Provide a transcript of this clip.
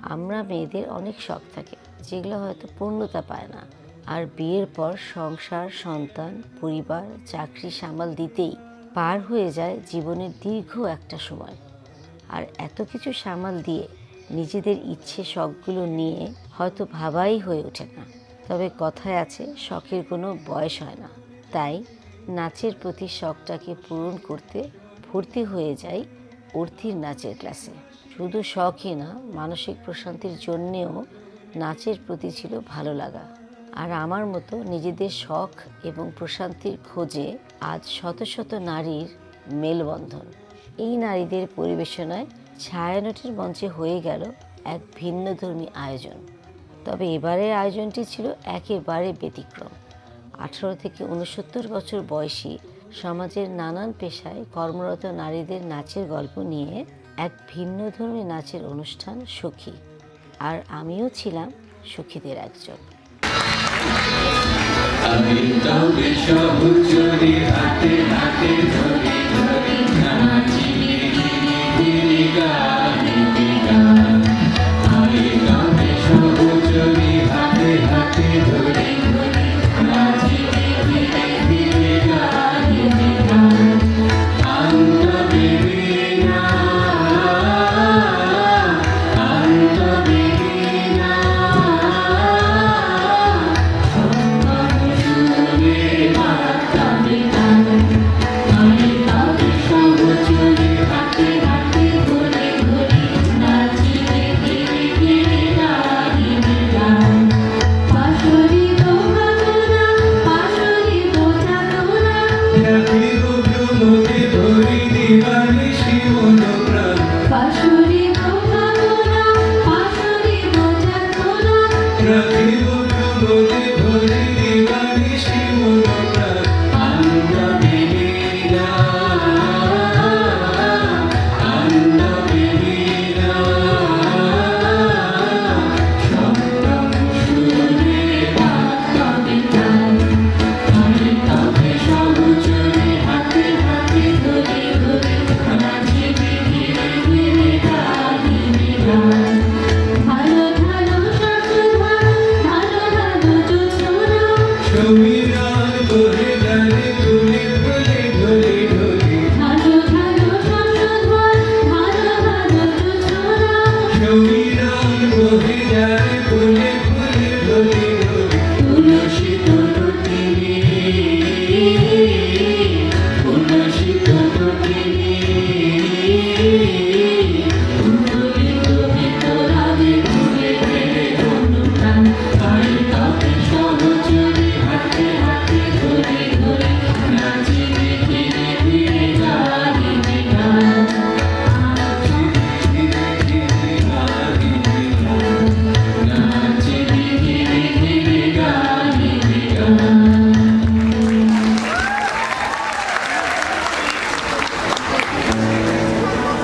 আমরা মেয়েদের অনেক শখ থাকে, যেগুলো হয়তো পূর্ণতা পায় না। আর বিয়ের পর সংসার, সন্তান, পরিবার, চাকরি সামাল দিতেই পার হয়ে যায় জীবনের দীর্ঘ একটা সময়। আর এত কিছু সামাল দিয়ে নিজেদের ইচ্ছে শখগুলো নিয়ে হয়তো ভাবাই হয়ে ওঠে না। তবে কথায় আছে, শখের কোনো বয়স হয় না। তাই নাচের প্রতি শখটাকে পূরণ করতে ভর্তি হয়ে যাই অর্থির নাচের ক্লাসে। শুধু শখই না, মানসিক প্রশান্তির জন্যেও নাচের প্রতি ছিল ভালো লাগা। আর আমার মতো নিজেদের শখ এবং প্রশান্তির খোঁজে আজ শত শত নারীর মেলবন্ধন। এই নারীদের পরিবেশনায় ছায়ানটের মঞ্চে হয়ে গেল এক ভিন্নধর্মী আয়োজন। তবে এবারের আয়োজনটি ছিল একেবারে ব্যতিক্রম। আঠারো থেকে উনসত্তর বছর বয়সী সমাজের নানান পেশায় কর্মরত নারীদের নাচের গল্প নিয়ে এক ভিন্ন ভিন্নধর্মী নাচের অনুষ্ঠান সুখী। আর আমিও ছিলাম সুখীদের একজন। ভরি ভরি দিবানি Shiva to you. Thank you.